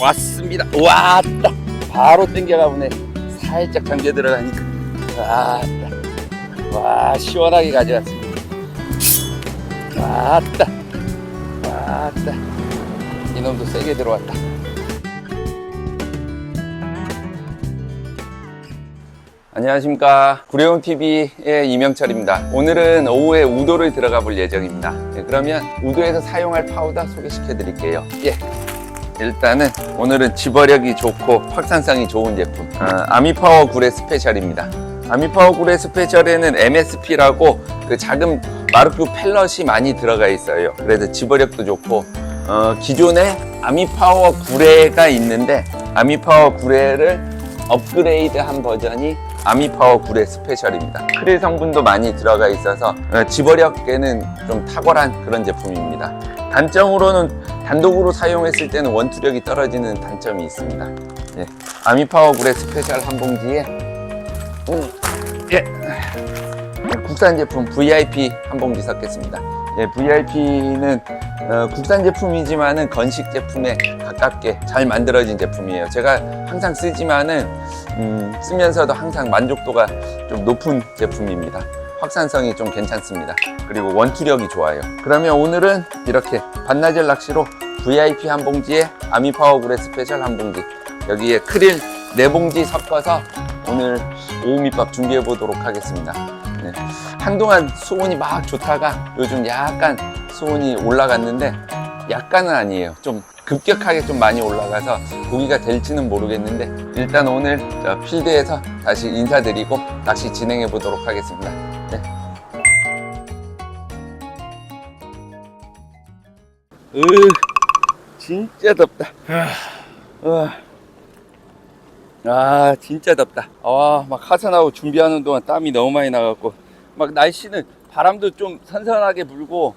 왔습니다. 왔다. 바로 땡겨가 보네. 살짝 잠겨 들어가니까. 왔다. 와 시원하게 가져왔습니다. 왔다. 왔다. 이놈도 세게 들어왔다. 안녕하십니까 구례온 TV의 이명철입니다. 오늘은 오후에 우도를 들어가 볼 예정입니다. 예, 그러면 우도에서 사용할 파우더 소개시켜 드릴게요. 예. 일단은 오늘은 지버력이 좋고 확산성이 좋은 제품 아, 아미파워 구레 스페셜입니다. 아미파워 구레 스페셜에는 MSP라고 그 작은 마르크 펠럿이 많이 들어가 있어요. 그래서 지버력도 좋고 어, 기존에 아미파워 구레가 있는데 아미파워 구레를 업그레이드한 버전이 아미파워 구레 스페셜입니다. 크릴 성분도 많이 들어가 있어서 어, 지버력에는 좀 탁월한 그런 제품입니다. 단점으로는 단독으로 사용했을 때는 원투력이 떨어지는 단점이 있습니다. 예, 아미파워 구레 스페셜 한 봉지에 음, 예, 국산 제품 VIP 한 봉지 섞겠습니다. 예, VIP는 어, 국산 제품이지만은 건식 제품에 가깝게 잘 만들어진 제품이에요. 제가 항상 쓰지만은 음, 쓰면서도 항상 만족도가 좀 높은 제품입니다. 확산성이 좀 괜찮습니다. 그리고 원투력이 좋아요. 그러면 오늘은 이렇게 반나절 낚시로 VIP 한 봉지에 아미파워 구레 스페셜 한 봉지 여기에 크릴 네 봉지 섞어서 오늘 오후 밑밥 준비해 보도록 하겠습니다. 네. 한동안 수온이 막 좋다가 요즘 약간 수온이 올라갔는데 약간은 아니에요. 좀 급격하게 좀 많이 올라가서 고기가 될지는 모르겠는데 일단 오늘 저 필드에서 다시 인사드리고 낚시 진행해 보도록 하겠습니다. 네. 으, 진짜 덥다. 아, 아 진짜 덥다. 아, 막 하산하고 준비하는 동안 땀이 너무 많이 나갖고 막 날씨는 바람도 좀 선선하게 불고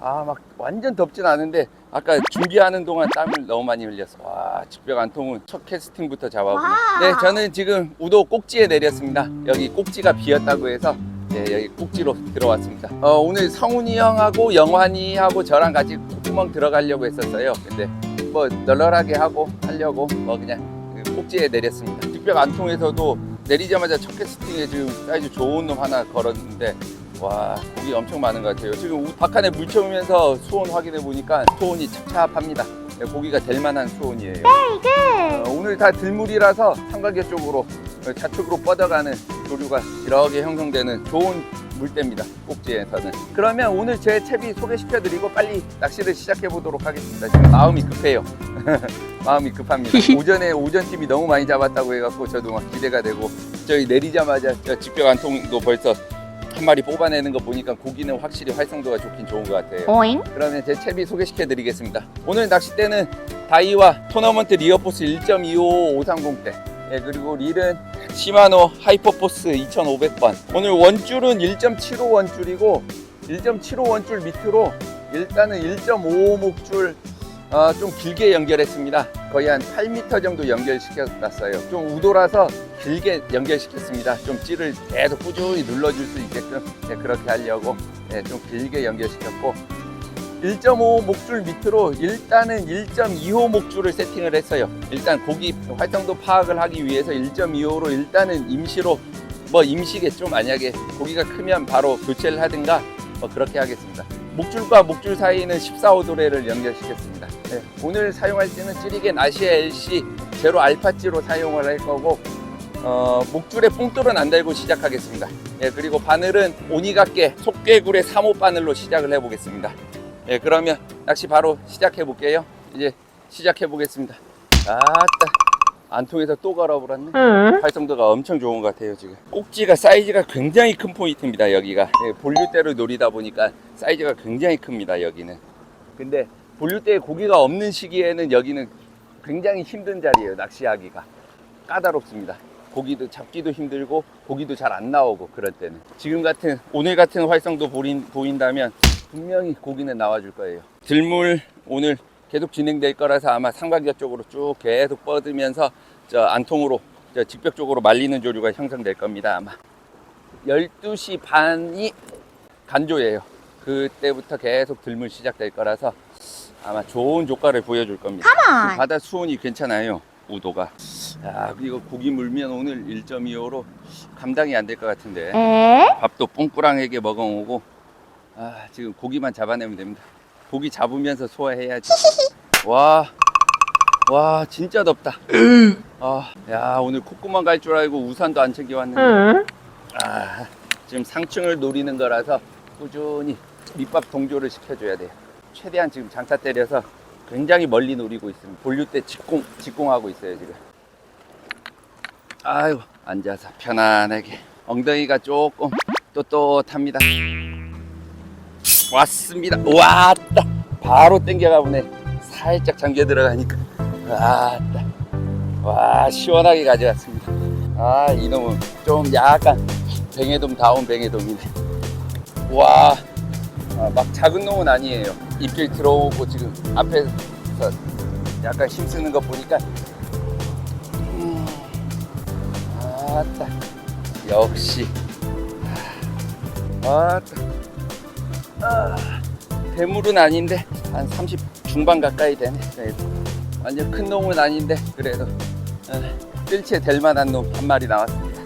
아 막 완전 덥진 않은데 아까 준비하는 동안 땀을 너무 많이 흘렸어. 와 직벽 안 통은 첫 캐스팅부터 잡아보네. 와. 네 저는 지금 우도 꼭지에 내렸습니다. 여기 꼭지가 비었다고 해서 네, 여기 꼭지로 들어왔습니다. 어, 오늘 성훈이 형하고 영환이 하고 저랑 같이 콧구멍 들어가려고 했었어요. 근데 뭐 널널하게 하고 하려고 뭐 그냥 그 꼭지에 내렸습니다. 직벽 안 통해서도 내리자마자 첫 캐스팅에 지금 사이즈 좋은 놈 하나 걸었는데 와 고기 엄청 많은 것 같아요. 지금 우- 바깥에 물 채우면서 수온 확인해 보니까 수온이 찹찹합니다. 네, 고기가 될 만한 수온이에요. 어, 오늘 다 들물이라서 삼각대 쪽으로 어, 좌측으로 뻗어가는 조류가 이렇게 형성되는 좋은 물대입니다. 꼭지에서는. 그러면 오늘 제 채비 소개시켜드리고 빨리 낚시를 시작해 보도록 하겠습니다. 지금 마음이 급해요. 마음이 급합니다. 오전에 오전 팀이 너무 많이 잡았다고 해갖고 저도 막 기대가 되고 저희 내리자마자 저 직벽 안 통도 벌써 한 마리 뽑아내는 거 보니까 고기는 확실히 활성도가 좋긴 좋은 것 같아요. 오잉? 그러면 제 채비 소개시켜 드리겠습니다. 오늘 낚싯대는 다이와 토너먼트 리어포스 1.25 530대. 예, 그리고 릴은 시마노 하이퍼포스 2500번. 오늘 원줄은 1.75 원줄이고 1.75 원줄 밑으로 일단은 1.55 목줄 어, 좀 길게 연결했습니다. 거의 한 8m 정도 연결시켰어요. 좀 우도라서 길게 연결시켰습니다. 좀 찌를 계속 꾸준히 눌러줄 수 있게끔 네, 그렇게 하려고 네, 좀 길게 연결시켰고 1.5 목줄 밑으로 일단은 1.25 목줄을 세팅을 했어요. 일단 고기 활성도 파악을 하기 위해서 1.25로 일단은 임시로 뭐 임시겠죠. 만약에 고기가 크면 바로 교체를 하든가 뭐 그렇게 하겠습니다. 목줄과 목줄 사이는 14, 5도레를 연결시켰습니다. 네, 오늘 사용할 때는 찌리겐 아시아 LC 제로 알파찌로 사용을 할 거고 어, 목줄에 뽕돌은 안 달고 시작하겠습니다. 예, 그리고 바늘은 오니각계 속개굴의 3호 바늘로 시작을 해보겠습니다. 예, 그러면 낚시 바로 시작해 볼게요. 이제 시작해 보겠습니다. 아따, 안 통해서 또 걸어버렸네. 응? 활성도가 엄청 좋은 것 같아요 지금 꼭지가 사이즈가 굉장히 큰 포인트입니다 여기가 예, 본류대를 노리다 보니까 사이즈가 굉장히 큽니다 여기는 근데 본류대에 고기가 없는 시기에는 여기는 굉장히 힘든 자리예요 낚시하기가 까다롭습니다 고기도 잡기도 힘들고 고기도 잘 안 나오고 그럴 때는 지금 같은 오늘 같은 활성도 보인, 보인다면 분명히 고기는 나와줄 거예요 들물 오늘 계속 진행될 거라서 아마 상박여 쪽으로 쭉 계속 뻗으면서 저 안통으로 저 직벽 쪽으로 말리는 조류가 형성될 겁니다 아마 12시 반이 간조예요 그때부터 계속 들물 시작될 거라서 아마 좋은 조과를 보여줄 겁니다. 바다 수온이 괜찮아요. 우도가. 야, 이거 고기 물면 오늘 1.25로 감당이 안 될 것 같은데. 에? 밥도 뽕꾸랑하게 먹어오고. 아, 지금 고기만 잡아내면 됩니다. 고기 잡으면서 소화해야지. 와, 와, 진짜 덥다. 아, 야, 오늘 콧구멍 갈 줄 알고 우산도 안 챙겨왔는데. 응. 아, 지금 상층을 노리는 거라서 꾸준히 밑밥 동조를 시켜줘야 돼요. 최대한 지금 장타 때려서 굉장히 멀리 노리고 있습니다. 본류 때 직공, 직공하고 있어요, 지금. 아이고, 앉아서 편안하게. 엉덩이가 조금 떳떳합니다. 왔습니다. 왔다. 바로 땡겨가 보네. 살짝 잠겨 들어가니까. 왔다. 와, 시원하게 가져갔습니다. 아, 이놈은 좀 약간 뱅에돔 다운 뱅에돔이네. 와, 아, 막 작은 놈은 아니에요. 입질 들어오고 지금 앞에서 약간 힘쓰는 거 보니까 음, 아따 역시 아따 아, 대물은 아닌데 한 30 중반 가까이 되네 그래도. 완전 큰 놈은 아닌데 그래도. 어, 뜰채 될 만한 놈 한 마리 나왔습니다.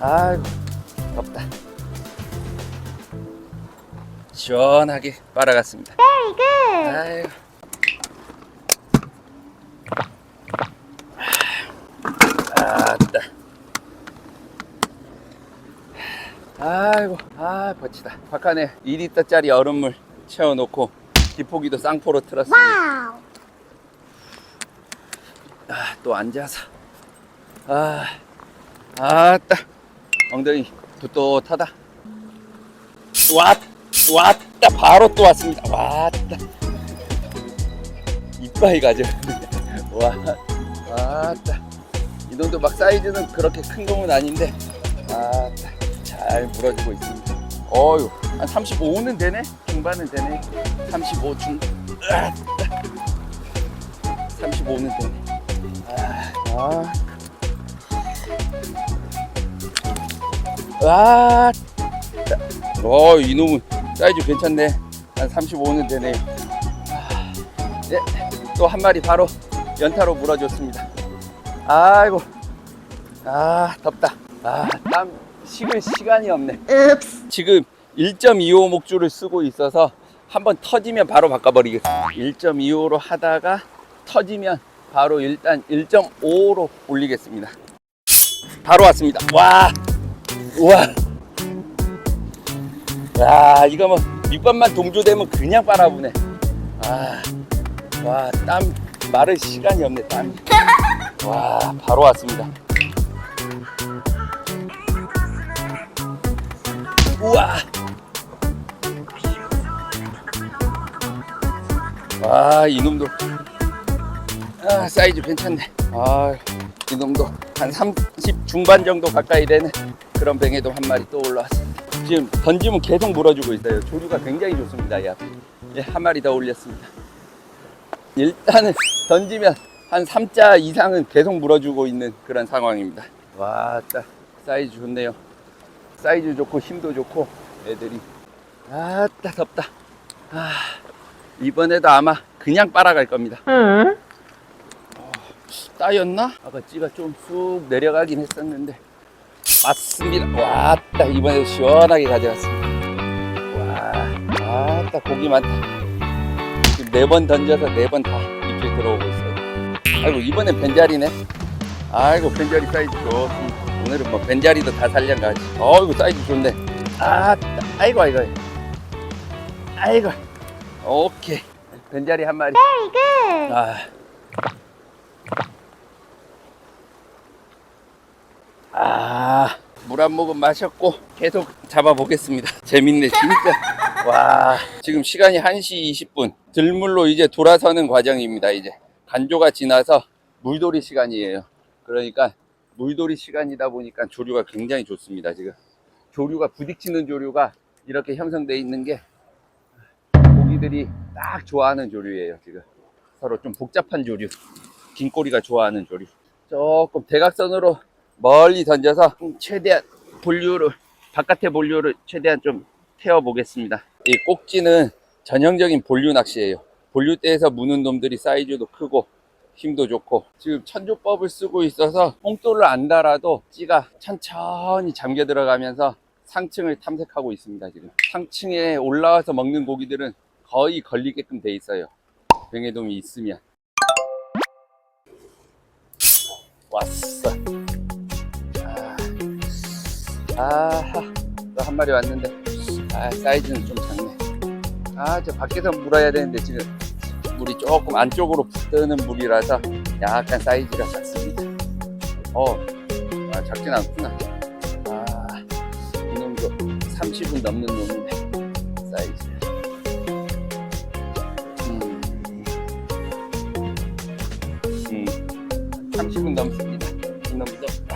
아이고 덥다. 시원하게 빨아갔습니다. Very good. 아이고. 아따. 아이고, 아, 버치다. 바깥에 2리터짜리 얼음물 채워놓고 기포기도 쌍포로 틀었습니다. 아, 또 앉아서. 아, 아따. 엉덩이 붓듯하다. 왔, 왔다. 바로 또 왔습니다. 왔다. 이빨이 가져. 와, 왔다. 이 놈도 막 사이즈는 그렇게 큰 놈은 아닌데. 잘 물어주고 있습니다. 어유, 한 35는 되네? 중반은 되네. 35 중, 아따. 35는 되네. 아. 아. 어, 이놈은 사이즈 괜찮네. 한 35는 되네요. 아, 예, 또한 마리 바로 연타로 물어줬습니다. 아이고. 아, 덥다. 아, 땀 식을 시간이 없네. Oops. 지금 1.25 목줄을 쓰고 있어서 한번 터지면 바로 바꿔버리겠습니다. 1.25로 하다가 터지면 바로 일단 1.5로 올리겠습니다. 바로 왔습니다. 와, 우와. 야, 이거 뭐 밑밥만 동조되면 그냥 빨아보네. 아, 와, 땀 마를 시간이 없네, 땀이. 와, 바로 왔습니다. 우와. 아, 이놈도. 아, 사이즈 괜찮네. 아, 이놈도 한 30 중반 정도 가까이 되는 그런 뱅에도 한 마리 또 올라왔습니다. 지금 던지면 계속 물어주고 있어요. 조류가 굉장히 좋습니다. 이 앞에. 예, 한 마리 더 올렸습니다. 일단은 던지면 한 3자 이상은 계속 물어주고 있는 그런 상황입니다. 와, 딱 사이즈 좋네요. 사이즈 좋고 힘도 좋고 애들이. 아따 덥다. 아 이번에도 아마 그냥 빨아갈 겁니다. 응. 따였나? 아까 찌가 좀 쑥 내려가긴 했었는데. 맞습니다. 왔다. 이번에도 시원하게 가져갔습니다. 와 아따 고기 많다. 지금 네 번 던져서 네 번 다 입질 들어오고 있어요. 아이고 이번엔 벤자리네. 아이고 벤자리 사이즈 좋습니다 오늘은 뭐 벤자리도 다 살려가지 어이구 사이즈 좋네 아 아이고 아이고 아이고 오케이 벤자리 한 마리 Very good. 아. 아, 물 한 모금 마셨고 계속 잡아보겠습니다. 재밌네, 진짜. 와, 지금 시간이 1시 20분. 들물로 이제 돌아서는 과정입니다, 이제. 간조가 지나서 물돌이 시간이에요. 그러니까 물돌이 시간이다 보니까 조류가 굉장히 좋습니다, 지금. 조류가 부딪히는 조류가 이렇게 형성되어 있는 게 고기들이 딱 좋아하는 조류예요, 지금. 서로 좀 복잡한 조류. 긴 꼬리가 좋아하는 조류. 조금 대각선으로 멀리 던져서 최대한 본류를, 바깥의 본류를 최대한 좀 태워 보겠습니다. 이 꼭지는 전형적인 본류 낚시예요. 본류대에서 무는 놈들이 사이즈도 크고 힘도 좋고 지금 천조법을 쓰고 있어서 뽕돌을 안 달아도 찌가 천천히 잠겨 들어가면서 상층을 탐색하고 있습니다 지금. 상층에 올라와서 먹는 고기들은 거의 걸리게끔 돼 있어요. 병해돔이 있으면. 왔어. 아, 아하. 또 한 마리 왔는데. 아 사이즈는 좀 작네. 아 저 밖에서 물어야 되는데 지금 물이 조금 안쪽으로 붙드는 물이라서 약간 사이즈가 작습니다. 어 아, 작진 않구나. 아 이놈도 30은 넘는 놈이네 사이즈. 음, 음. 30은 넘습니다. 이놈도. 아,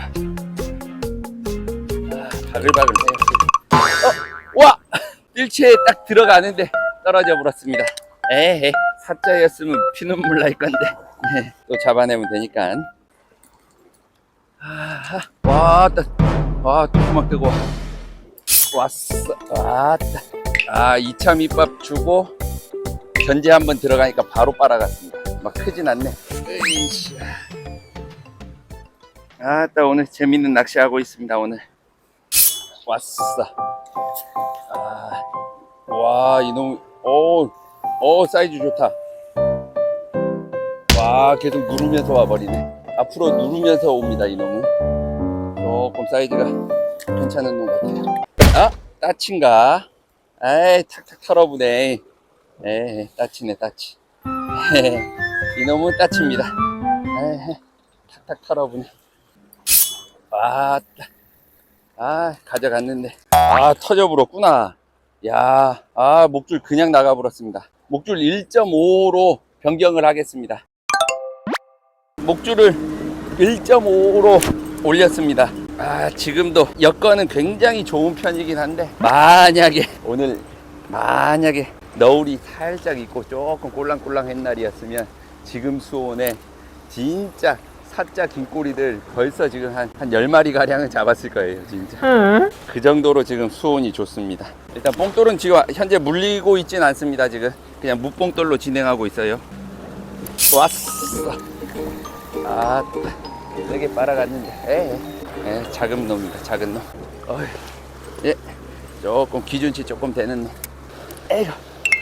아, 바글바글 해요. 어! 와! 일체에 딱 들어가는데 떨어져 버렸습니다. 에헤 사자였으면 피눈물 날 건데. 네, 또 잡아내면 되니까. 아하, 와따. 와 조그맣 뜨고 왔어. 왔다 아 2차 밑밥 주고 견제 한번 들어가니까 바로 빨아갔습니다. 막 크진 않네. 으이씨. 아따 오늘 재밌는 낚시하고 있습니다 오늘. 왔어. 아, 와 이놈. 오, 오 사이즈 좋다. 와 계속 누르면서 와버리네. 앞으로 누르면서 옵니다 이놈은. 조금 사이즈가 괜찮은 놈 같아요 아 따친가? 에이 탁탁 털어보네. 에이 따치네 따치. 이놈은 따칩니다. 에이 탁탁 털어보네. 왔다 아 가져갔는데. 아 터져버렸구나. 야, 아, 목줄 그냥 나가버렸습니다. 목줄 1.5로 변경을 하겠습니다. 목줄을 1.5로 올렸습니다. 아, 지금도 여건은 굉장히 좋은 편이긴 한데, 만약에, 오늘, 만약에, 너울이 살짝 있고 조금 꼴랑꼴랑한 날이었으면, 지금 수온에 진짜 사자 긴꼬리들 벌써 지금 한, 한 10마리 가량은 잡았을 거예요, 진짜. 그 정도로 지금 수온이 좋습니다. 일단 뽕돌은 지금 현재 물리고 있진 않습니다, 지금. 그냥 무뽕돌로 진행하고 있어요. 왔어. 아, 세게 빨아갔는데. 에, 에, 작은 놈입니다, 작은 놈. 어휴, 예, 조금 기준치 조금 되는 놈. 에이구.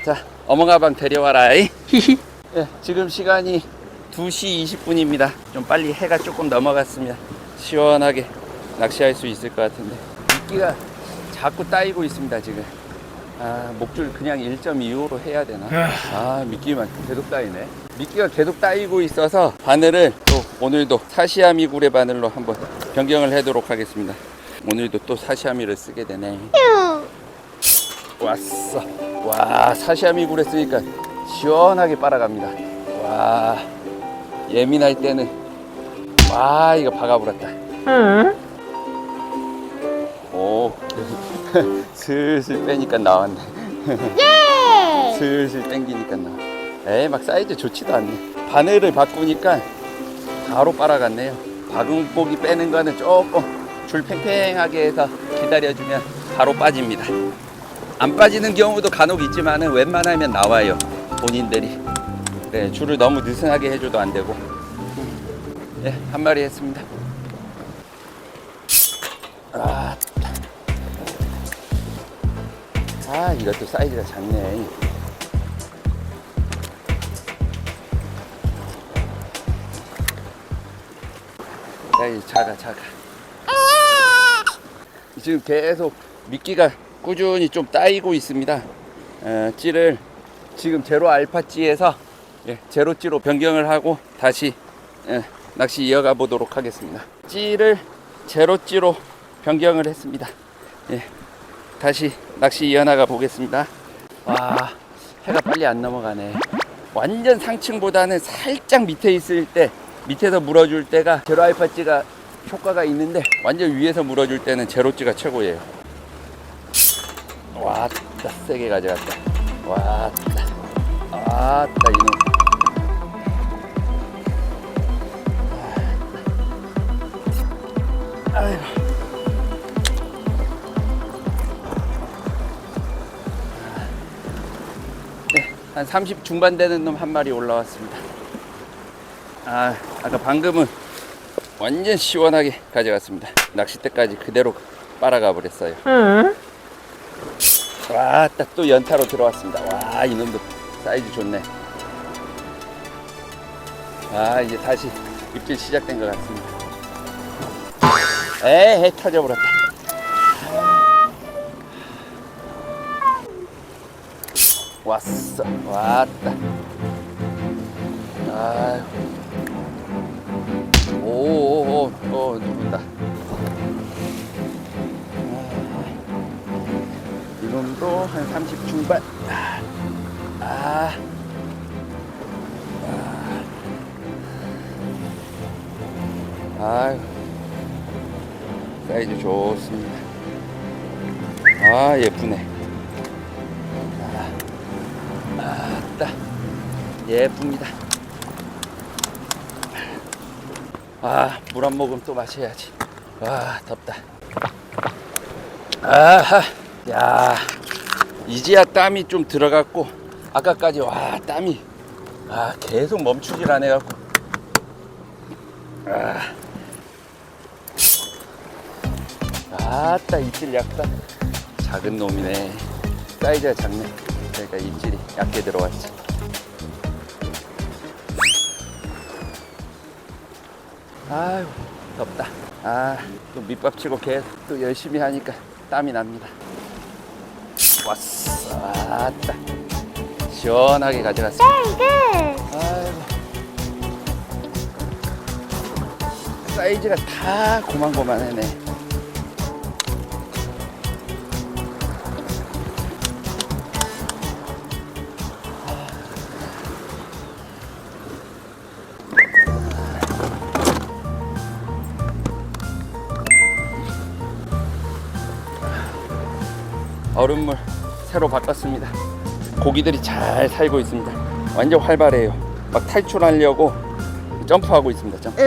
자, 어멍아방 데려와라. 이. 히히. 예, 지금 시간이 2시 20분입니다. 좀 빨리 해가 조금 넘어갔으면 시원하게 낚시할 수 있을 것 같은데 미끼가 자꾸 따이고 있습니다 지금. 아 목줄 그냥 1.25로 해야 되나? 아 미끼만 계속 따이네. 미끼가 계속 따이고 있어서 바늘을 또 오늘도 사시아미 구레 바늘로 한번 변경을 하도록 하겠습니다. 오늘도 또 사시아미를 쓰게 되네. 왔어. 와 사시아미 구레 쓰니까 시원하게 빨아갑니다. 와 예민할 때는 와 이거 박아버렸다. 오 슬슬 빼니까 나왔네. 슬슬 땡기니까 나와. 에이 막 사이즈 좋지도 않네. 바늘을 바꾸니까 바로 빨아갔네요. 박은 고기 빼는 거는 조금 줄 팽팽하게 해서 기다려주면 바로 빠집니다. 안 빠지는 경우도 간혹 있지만은 웬만하면 나와요. 본인들이. 네, 줄을 너무 느슨하게 해줘도 안 되고. 예, 한 마리 했습니다. 아, 아 이것도 사이즈가 작네. 사이즈 작아, 작아. 지금 계속 미끼가 꾸준히 좀 따이고 있습니다. 어, 찌를 지금 제로 알파 찌에서 예, 제로찌로 변경을 하고 다시 예, 낚시 이어가 보도록 하겠습니다. 찌를 제로찌로 변경을 했습니다. 예, 다시 낚시 이어나가 보겠습니다. 와, 해가 빨리 안 넘어가네. 완전 상층보다는 살짝 밑에 있을 때, 밑에서 물어줄 때가 제로 알파찌가 효과가 있는데 완전 위에서 물어줄 때는 제로찌가 최고예요. 왔다, 세게 가져갔다. 왔다, 왔다, 이놈. 네, 한 30 중반 되는 놈 한 마리 올라왔습니다. 아, 아까 방금은 완전 시원하게 가져갔습니다. 낚싯대까지 그대로 빨아가 버렸어요. 와, 딱 또 연타로 들어왔습니다. 와, 이놈도 사이즈 좋네. 아, 이제 다시 입질 시작된 것 같습니다. 에헤, 터져버렸다. 왔어, 왔다. 아유. 오오오, 어, 누른다. 이놈도 한 30 중반. 아, 아. 아유, 사이즈 좋습니다. 아, 예쁘네. 아, 아따, 예쁩니다. 아, 물 한 모금 또 마셔야지. 와, 덥다. 아하, 야, 이제야 땀이 좀 들어갔고, 아까까지 와, 땀이, 아, 계속 멈추질 안 해갖고. 아, 아따, 입질 약간 작은 놈이네. 사이즈가 작네. 그러니까 입질이 얇게 들어왔지. 아유 덥다 아또 밑밥 치고 계속 또 열심히 하니까 땀이 납니다 왔어 아따 시원하게 가져갔어. 아이고 사이즈가 다 고만고만하네 얼음물 새로 바꿨습니다. 고기들이 잘 살고 있습니다. 완전 활발해요. 막 탈출하려고 점프하고 있습니다. 점프.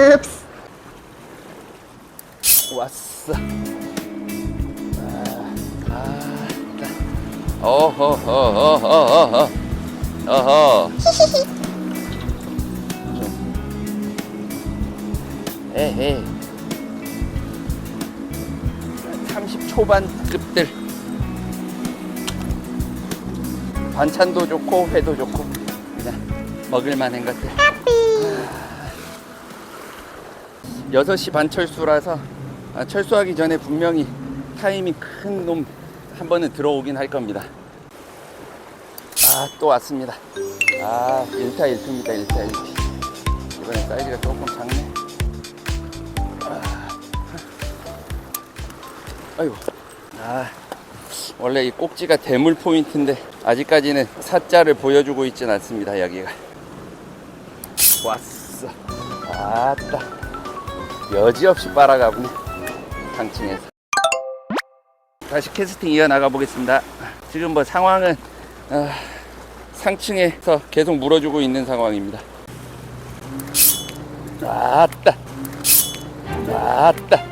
왔어. 아, 아, 따. 어허, 어허. 에헤. 30 초반급들. 반찬도 좋고 회도 좋고 그냥 먹을만한 것들. 6시 반 철수라서 아, 철수하기 전에 분명히 타이밍 큰놈 한 번은 들어오긴 할 겁니다. 아, 또 왔습니다. 아, 1타 1피입니다. 1타 1피. 이번엔 사이즈가 조금 작네. 아, 아이고. 아, 원래 이 꼭지가 대물 포인트인데 아직까지는 사자를 보여주고 있진 않습니다. 여기가. 왔어. 아따. 여지없이 빨아가보네 상층에서 다시 캐스팅 이어나가 보겠습니다 지금 뭐 상황은 아, 상층에서 계속 물어주고 있는 상황입니다 아따 아따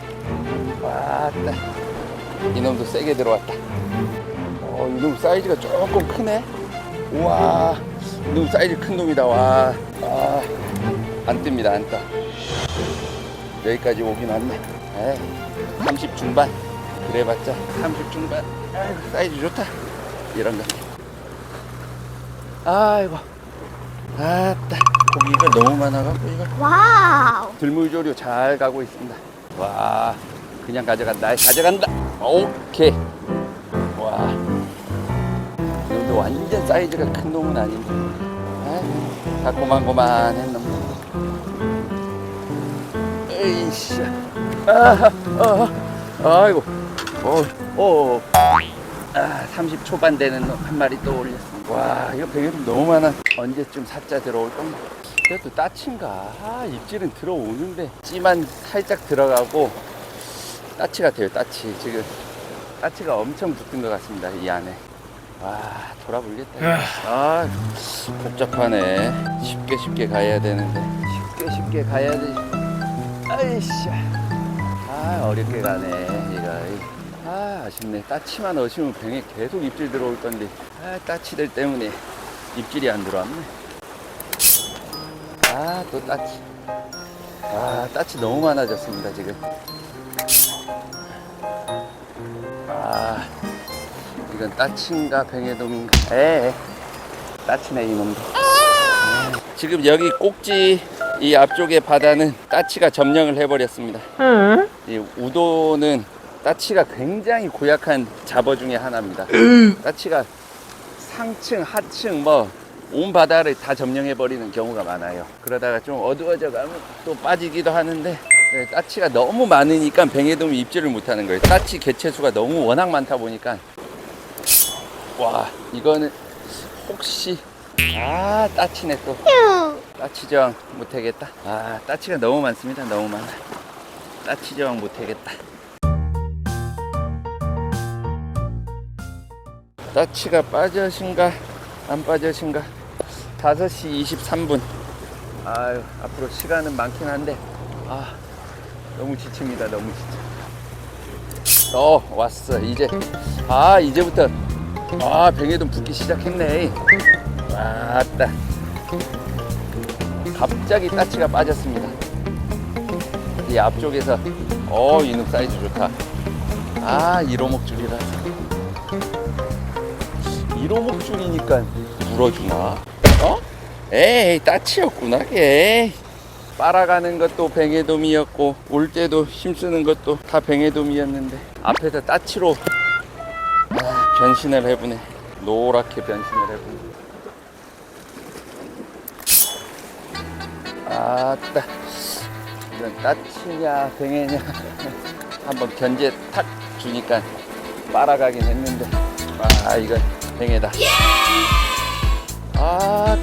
아따 이놈도 세게 들어왔다 어, 이놈 사이즈가 조금 크네 우와 이놈 사이즈 큰 놈이다 와 아, 안 뜹니다 안 떠 여기까지 오긴 왔네. 에이, 30 중반. 그래봤자 30 중반. 아이고, 사이즈 좋다. 이런 거. 아이고. 아따. 고기가 너무 많아갖고, 이거. Wow. 들물조류 잘 가고 있습니다. 와, 그냥 가져간다. 가져간다. 오케이. 와. 이놈도 완전 사이즈가 큰 놈은 아닌데. 아이고, 다 고만고만한 놈. 에이씨. 아, 아, 아이고. 어, 어. 아, 30 초반 되는 놈한 마리 또 올렸습니다. 와, 이거 배경이 너무 많아. 언제쯤 사자 들어올 건가? 그래도 따친가? 아, 입질은 들어오는데 찌만 살짝 들어가고 따치 같아요, 따치. 지금 따치가 엄청 붙은 것 같습니다, 이 안에. 와, 돌아불겠다. 아, 복잡하네. 쉽게 쉽게 가야 되는데. 쉽게 쉽게 가야 되지. 아이씨. 아, 어렵게 가네, 이거. 아, 아쉽네. 따치만 어시면 병에 계속 입질 들어올 건데. 아, 따치들 때문에 입질이 안 들어왔네. 아, 또 따치. 아, 따치 너무 많아졌습니다, 지금. 아, 이건 따치인가 뱅에돔인가? 에, 따치네, 이놈도. 지금 여기 꼭지 이 앞쪽의 바다는 따치가 점령을 해버렸습니다. 이 우도는 따치가 굉장히 고약한 잡어 중에 하나입니다. 따치가 상층, 하층 뭐 온 바다를 다 점령해 버리는 경우가 많아요. 그러다가 좀 어두워져 가면 또 빠지기도 하는데 네, 따치가 너무 많으니까 뱅에돔이 입질을 못 하는 거예요. 따치 개체수가 너무 워낙 많다 보니까 와 이거는 혹시 아 따치네 또 따치 저항 못하겠다. 아 따치가 너무 많습니다. 너무 많아. 따치 저항 못하겠다. 따치가 빠져신가 안 빠져신가 5시 23분 아유 앞으로 시간은 많긴 한데 아 너무 지칩니다 너무 지쳐 어 왔어 이제. 아 이제부터. 아 병에도 붓기 시작했네. 왔다. 갑자기 따치가 빠졌습니다. 이 앞쪽에서 어 이놈 사이즈 좋다. 아 이로목줄이라서 이로목줄이니까 물어주나? 어? 에이 따치였구나 걔 빨아가는 것도 뱅에돔이었고 올 때도 힘쓰는 것도 다 뱅에돔이었는데 앞에서 따치로 아, 변신을 해보네. 노랗게 변신을 해보네. 아따 이건 따치냐 뱅에냐. 한번 견제 탁 주니까 빨아가긴 했는데. 아 이건 뱅에다. 아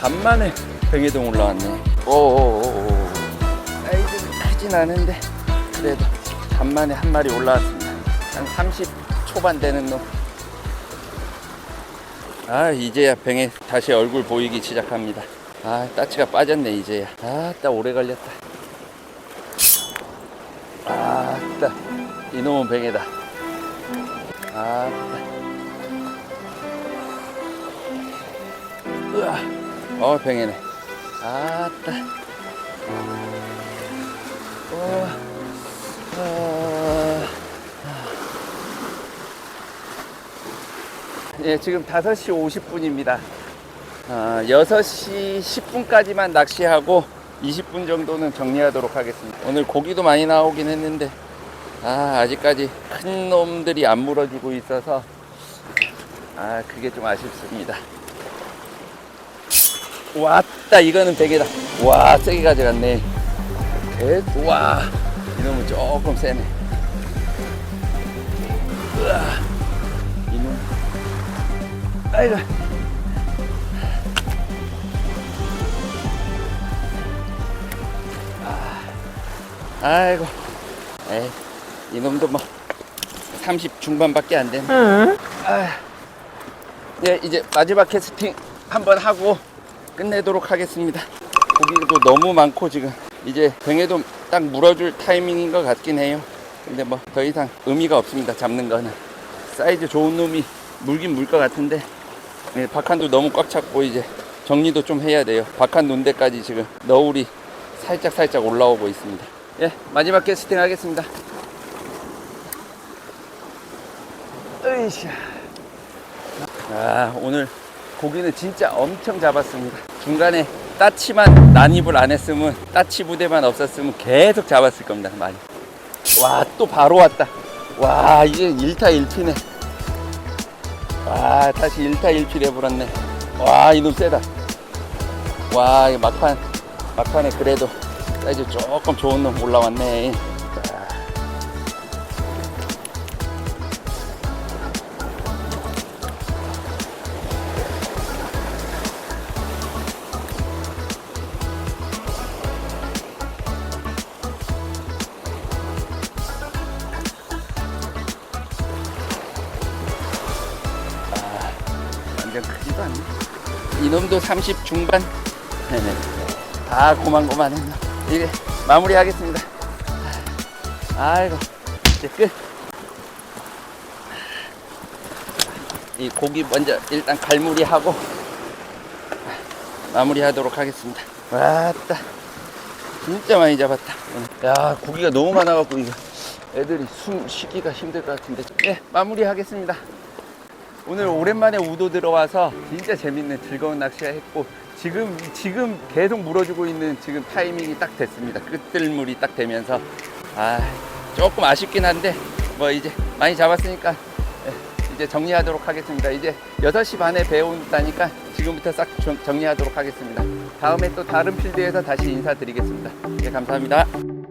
간만에 뱅에동 올라왔네 오오오오 사이즈는 크진 않은데 그래도 간만에 한 마리 올라왔습니다. 한 30 초반 되는 놈. 아 이제야 뱅에 다시 얼굴 보이기 시작합니다. 아 따치가 빠졌네 이제야. 아따 오래 걸렸다. 아따. 이놈은 뱅에다. 아따. 으아. 어 뱅에네 아따 어, 어. 예, 지금 5시 50분입니다. 아, 6시 10분까지만 낚시하고 20분 정도는 정리하도록 하겠습니다. 오늘 고기도 많이 나오긴 했는데, 아, 아직까지 큰 놈들이 안 물어주고 있어서, 아, 그게 좀 아쉽습니다. 왔 다, 이거는 베개다. 와, 세게 가져갔네. 개, 와, 이놈은 조금 세네. 으아, 이놈. 아이고. 아, 아이고. 에이, 이놈도 뭐, 30 중반밖에 안 되네. 아, 예, 이제 마지막 캐스팅 한번 하고 끝내도록 하겠습니다. 고기도 너무 많고 지금 이제 뱅에도 딱 물어줄 타이밍인 것 같긴 해요. 근데 뭐 더 이상 의미가 없습니다. 잡는 거는 사이즈 좋은 놈이 물긴 물 것 같은데 네, 박한도 너무 꽉 찼고 이제 정리도 좀 해야 돼요. 박한 논대까지 지금 너울이 살짝 살짝 올라오고 있습니다. 예, 마지막 캐스팅 하겠습니다. 으이샤. 아, 오늘 고기는 진짜 엄청 잡았습니다. 중간에 따치만 난입을 안 했으면 따치 부대만 없었으면 계속 잡았을 겁니다. 많이. 와, 또 바로 왔다. 와, 이제 1타 1피네. 와, 다시 1타 1피 해버렸네. 와, 이놈 세다. 와, 이 막판, 막판에 그래도 사이즈 조금 좋은 놈 올라왔네. 30 중반. 네네. 다 고만고만해. 이게 마무리하겠습니다. 아이고, 이제 끝. 이 고기 먼저 일단 갈무리 하고 마무리하도록 하겠습니다. 왔다. 진짜 많이 잡았다. 야, 고기가 너무 많아갖고 이거 애들이 숨 쉬기가 힘들 것 같은데. 예, 마무리하겠습니다. 오늘 오랜만에 우도 들어와서 진짜 재밌는 즐거운 낚시 했고 지금 지금 계속 물어주고 있는 지금 타이밍이 딱 됐습니다. 끝들물이 딱 되면서 아 조금 아쉽긴 한데 뭐 이제 많이 잡았으니까 예, 이제 정리하도록 하겠습니다. 이제 6시 반에 배 온다니까 지금부터 싹 정- 정리하도록 하겠습니다. 다음에 또 다른 필드에서 다시 인사드리겠습니다. 예, 감사합니다.